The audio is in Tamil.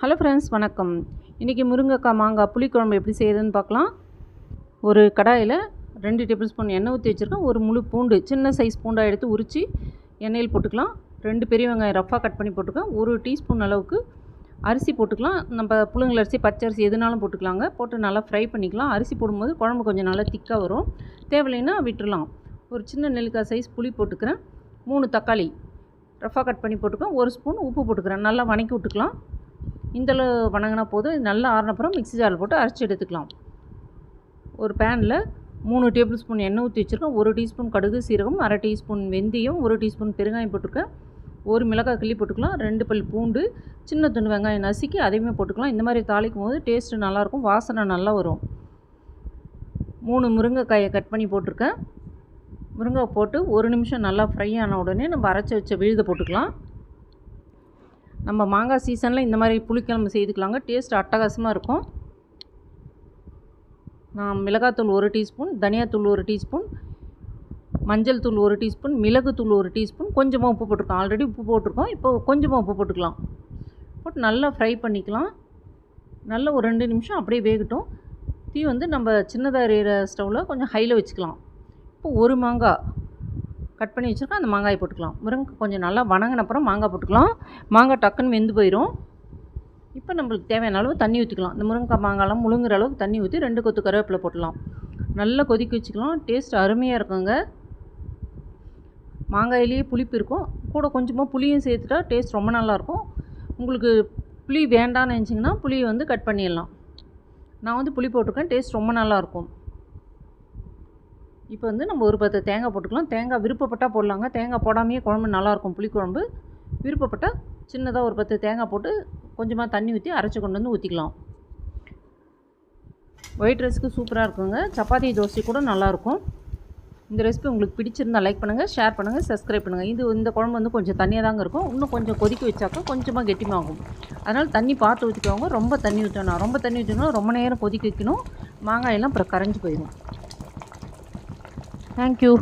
ஹலோ ஃப்ரெண்ட்ஸ் வணக்கம். இன்றைக்கி முருங்கைக்காய் மாங்காய் புளிக்குழம்பு எப்படி செய்யுதுன்னு பார்க்கலாம். ஒரு கடாயில் ரெண்டு டேபிள் ஸ்பூன் எண்ணெய் ஊற்றி வச்சுருக்கேன். ஒரு முழு பூண்டு சின்ன சைஸ் பூண்டாக எடுத்து உரித்து எண்ணெயில் போட்டுக்கலாம். ரெண்டு பெரிய வெங்காயம் ரஃப்பாக கட் பண்ணி போட்டுருக்கேன். ஒரு டீஸ்பூன் அளவுக்கு அரிசி போட்டுக்கலாம். நம்ம புழுங்கல் அரிசி பச்சை அரிசி எதுனாலும் போட்டுக்கலாங்க. போட்டு நல்லா ஃப்ரை பண்ணிக்கலாம். அரிசி போடும்போது குழம்பு கொஞ்சம் நல்லா திக்காக வரும். தேவையில்லைன்னா விட்டுடலாம் ஒரு சின்ன நெல்லிக்காய் சைஸ் புளி போட்டுக்கிறேன். மூணு தக்காளி ரஃபாக கட் பண்ணி போட்டுக்கோம் ஒரு ஸ்பூன் உப்பு போட்டுக்கிறேன். நல்லா வணக்கி விட்டுக்கலாம். இந்தளவு வணங்கினா போதும். இது நல்லா ஆறினப்புறம் மிக்ஸி ஜாரில் போட்டு அரைச்சி எடுத்துக்கலாம். ஒரு பேனில் மூணு டேபிள் ஸ்பூன் எண்ணெய் ஊற்றி வச்சுருக்கேன் ஒரு டீஸ்பூன் கடுகு சீரகம் அரை டீஸ்பூன் வெந்தயம் ஒரு டீஸ்பூன் பெருங்காயம் போட்டிருக்கேன். ஒரு மிளகாய் கிள்ளி போட்டுக்கலாம். ரெண்டு பல் பூண்டு சின்ன துண்டு வெங்காயம் நசுக்கி அதையுமே போட்டுக்கலாம். இந்த மாதிரி தாளிக்கும் போது டேஸ்ட்டு நல்லாயிருக்கும் வாசனை நல்லா வரும். மூணு முருங்கைக்காயை கட் பண்ணி போட்டிருக்கேன். முருங்கை போட்டு ஒரு நிமிஷம் நல்லா ஃப்ரை ஆன உடனே நம்ம அரைச்சி வச்ச விழுதை போட்டுக்கலாம். நம்ம மாங்காய் சீசனில் இந்த மாதிரி புளிக்கிழம்பு செய்துக்கலாங்க. டேஸ்ட் அட்டகாசமாக இருக்கும். நான் மிளகாத்தூள் ஒரு டீஸ்பூன் தனியாத்தூள் ஒரு டீஸ்பூன் மஞ்சள் தூள் ஒரு டீஸ்பூன் மிளகுத்தூள் ஒரு டீஸ்பூன் கொஞ்சமாக உப்பு போட்டிருக்கோம் ஆல்ரெடி உப்பு போட்டிருக்கோம். இப்போ கொஞ்சமாக உப்பு போட்டுக்கலாம். போட்டு நல்லா ஃப்ரை பண்ணிக்கலாம். நல்லா ஒரு ரெண்டு நிமிஷம் அப்படியே வேகட்டும். தீ வந்து நம்ம சின்னதாக எறிகிற ஸ்டவ்வில் கொஞ்சம் ஹையில் வச்சுக்கலாம். இப்போ ஒரு மாங்காய். கட் பண்ணி வச்சுருக்கோம் அந்த மாங்காயை போட்டுக்கலாம். முருங்கை கொஞ்சம் நல்லா வணங்கின அப்புறம் மாங்காய் போட்டுக்கலாம். மாங்காய் டக்குன்னு வெந்து போயிடும் இப்போ நம்மளுக்கு தேவையான அளவு தண்ணி ஊற்றிக்கலாம் இந்த முருங்கைக்காய் மாங்காய்லாம் முழுங்குற அளவுக்கு தண்ணி ஊற்றி ரெண்டு கொத்து கருவேப்பிலை போட்டலாம் நல்லா கொதிக்க வச்சுக்கலாம். டேஸ்ட் அருமையாக இருக்குங்க. மாங்காயிலேயே புளிப்பு இருக்கும். கூட கொஞ்சமாக புளியும் சேர்த்துட்டா டேஸ்ட் ரொம்ப நல்லாயிருக்கும் உங்களுக்கு புளி வேண்டாம்னு நினச்சிங்கன்னா புளியை வந்து கட் பண்ணிடலாம். நான் வந்து புளி போட்டிருக்கேன். டேஸ்ட் ரொம்ப நல்லாயிருக்கும் இப்போ வந்து நம்ம ஒரு பத்து தேங்காய் போட்டுக்கலாம். தேங்காய் விருப்பப்பட்டால் போடலாங்க. தேங்காய் போடாமையே குழம்பு நல்லாயிருக்கும் புளிக்குழம்பு விருப்பப்பட்டால் சின்னதாக ஒரு பத்து தேங்காய் போட்டு கொஞ்சமாக தண்ணி ஊற்றி அரைச்சி கொண்டு வந்து ஊற்றிக்கலாம் ஒயிட் ரைஸ்க்கு சூப்பராக இருக்குங்க. சப்பாத்தி தோசை கூட நல்லாயிருக்கும். இந்த ரெசிபி உங்களுக்கு பிடிச்சிருந்தால் லைக் பண்ணுங்கள் ஷேர் பண்ணுங்கள் சப்ஸ்கிரைப் பண்ணுங்கள் இது இந்த குழம்பு வந்து கொஞ்சம் தண்ணியாக தாங்க இருக்கும். இன்னும் கொஞ்சம் கொதிக்க வச்சாக்கா கொஞ்சமாக கெட்டிமாகும். அதனால் தண்ணி பார்த்து ஊற்றிக்கோங்க ரொம்ப தண்ணி ஊற்றணும் ரொம்ப தண்ணி ஊற்றணும் ரொம்ப நேரம் கொதிக்க வைக்கணும். மாங்காயெல்லாம் அப்புறம் கரைஞ்சி போயிடும். தேங்க்யூ